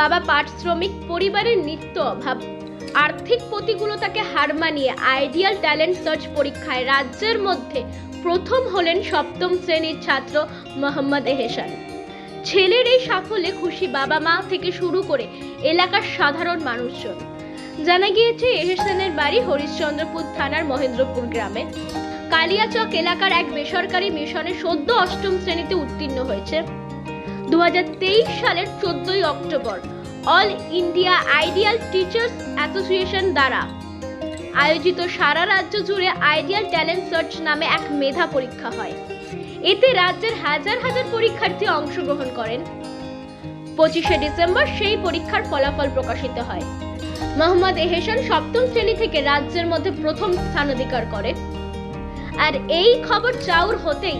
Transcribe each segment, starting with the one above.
বাবা পাট শ্রমিক পরিবারের নিত্য অভাব। আর্থিক প্রতিকূলতাকে হার মানিয়ে আইডিয়াল ট্যালেন্ট সার্চ পরীক্ষায় রাজ্যের মধ্যে প্রথম হলেন সপ্তম শ্রেণির ছাত্র মোহাম্মদ এহেসান। ছেলের এই সাফল্যে খুশি বাবা মা থেকে শুরু করে এলাকার সাধারণ মানুষজন। জানা গিয়েছে, এহেসানের বাড়ি হরিশ্চন্দ্রপুর থানার মহেন্দ্রপুর গ্রামে। কালিয়াচক এলাকার এক বেসরকারি মিশনে সদ্য অষ্টম শ্রেণীতে উত্তীর্ণ হয়েছে। দুহাজার তেইশ সালের চোদ্দই October all India ideal teachers association দ্বারা আয়োজিত সারা রাজ্য জুড়ে আইডিয়াল ট্যালেন্ট সার্চ নামে এক মেধা পরীক্ষা হয়। এতে রাজ্যের হাজার হাজার পরীক্ষার্থী অংশগ্রহণ করেন। পঁচিশে ডিসেম্বর সেই পরীক্ষার ফলাফল প্রকাশিত হয়। মোহাম্মদ এহেসান সপ্তম শ্রেণি থেকে রাজ্যের মধ্যে প্রথম স্থান অধিকার করে। আর এই খবর চাউর হতেই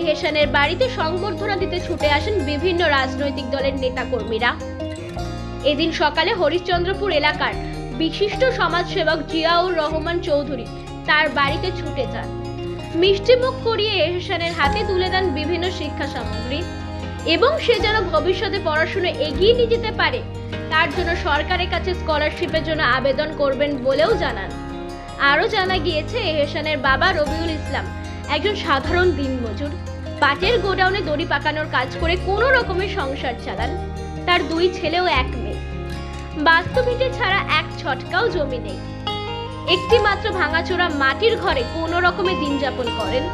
এহেসানের বাড়িতে সংবর্ধনা দিতে ছুটে আসেন বিভিন্ন রাজনৈতিক দলের নেতাকর্মীরা। এদিন সকালে হরিশ্চন্দ্রপুর এলাকার বিশিষ্ট সমাজসেবক জিয়াউর রহমান চৌধুরী তার বাড়িতে ছুটে যান। মিষ্টিমুখ করিয়ে এহসানের হাতে তুলে দেন বিভিন্ন শিক্ষা সামগ্রী এবং সে যেন ভবিষ্যতে পড়াশুনো এগিয়ে নিয়ে যেতে পারে, তার জন্য সরকারের কাছে স্কলারশিপের জন্য আবেদন করবেন বলেও জানান। আরও জানা গিয়েছে এহসানের বাবা রবিউল ইসলাম একজন সাধারণ দিনমজুর। পাটের গোডাউনে দড়ি পাকানোর কাজ করে কোনো রকমের সংসার চালান। তার দুই ছেলেও এক মেয়ে। বাস্তবিকে ছাড়া এক ছটকাও জমি নেই। একটি মাত্র ভাঙাচোরা মাটির ঘরে কোনো রকমে দিন যাপন করেন।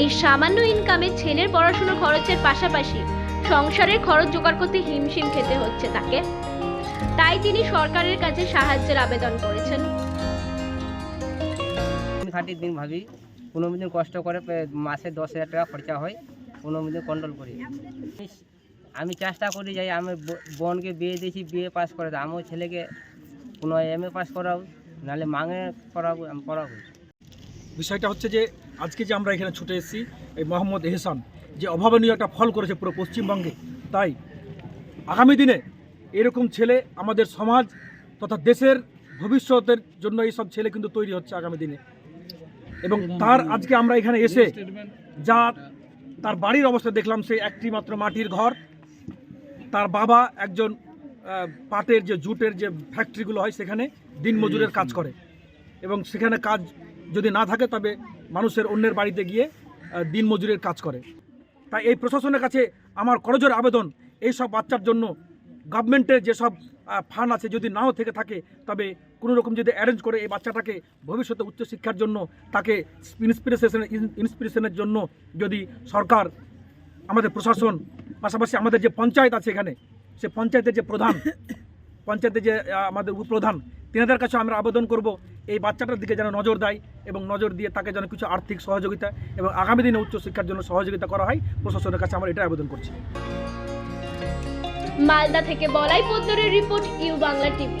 এই সামান্য ইনকামে ছেলের পড়াশোনা খরচের পাশাপাশি সংসারের খরচ জোগাড় করতে হিমশিম খেতে হচ্ছে তাকে। তাই তিনি সরকারের কাছে সাহায্যের আবেদন করেছেন। দিন ভাবি কোনো দিন কষ্ট করে মাসে দশ হাজার টাকা খরচা হয় কোনো দিন কন্ট্রোল করি। আমি- চেষ্টা করি যাই আমি বোনকে বিয়ে দিয়েছি, বিয়ে পাস করে আমার ছেলেকে কোনো এম এ পাস করাও নাহলে মাঙে করাবো, আমি করাবো। বিষয়টা হচ্ছে যে, আজকে যে আমরা এখানে ছুটে এসেছি, এই মোহাম্মদ এহসান যে অভাবনীয় একটা ফল করেছে পুরো পশ্চিমবঙ্গে, তাই আগামী দিনে এরকম ছেলে আমাদের সমাজ তথা দেশের ভবিষ্যতের জন্য এই সব ছেলে কিন্তু তৈরি হচ্ছে আগামী দিনে। এবং তার আজকে আমরা এখানে এসে যা তার বাড়ির অবস্থা দেখলাম সে একটি মাত্র মাটির ঘর। তার বাবা একজন পাটের যে জুটের যে ফ্যাক্টরিগুলো হয় সেখানে দিনমজুরের কাজ করে। এবং সেখানে কাজ যদি না থাকে তবে মানুষের অন্যের বাড়িতে গিয়ে দিনমজুরের কাজ করে। তাই এই প্রশাসনের কাছে আমার করজোর আবেদন এই সব বাচ্চার জন্য গভর্নমেন্টের যেসব ফান্ড আছে যদি নাও থেকে থাকে তবে কোনো রকম যদি অ্যারেঞ্জ করে এই বাচ্চাটাকে ভবিষ্যতে উচ্চশিক্ষার জন্য, তাকে ইন্সপিরেশন ইন্সপিরেশনের জন্য যদি সরকার, আমাদের প্রশাসন, পাশাপাশি আমাদের যে পঞ্চায়েত আছে এখানে, সে পঞ্চায়েতের যে প্রধান, পঞ্চায়েতের যে আমাদের উপপ্রধান, তিনাদের কাছে আমরা আবেদন করব এই বাচ্চাটার দিকে যেন নজর দেয় এবং নজর দিয়ে তাকে যেন কিছু আর্থিক সহযোগিতা এবং আগামী দিনে উচ্চশিক্ষার জন্য সহযোগিতা করা হয়, প্রশাসনের কাছে আমরা এটাই আবেদন করছি। মালদা থেকে Balai পদ্মরের report, U Bangla TV.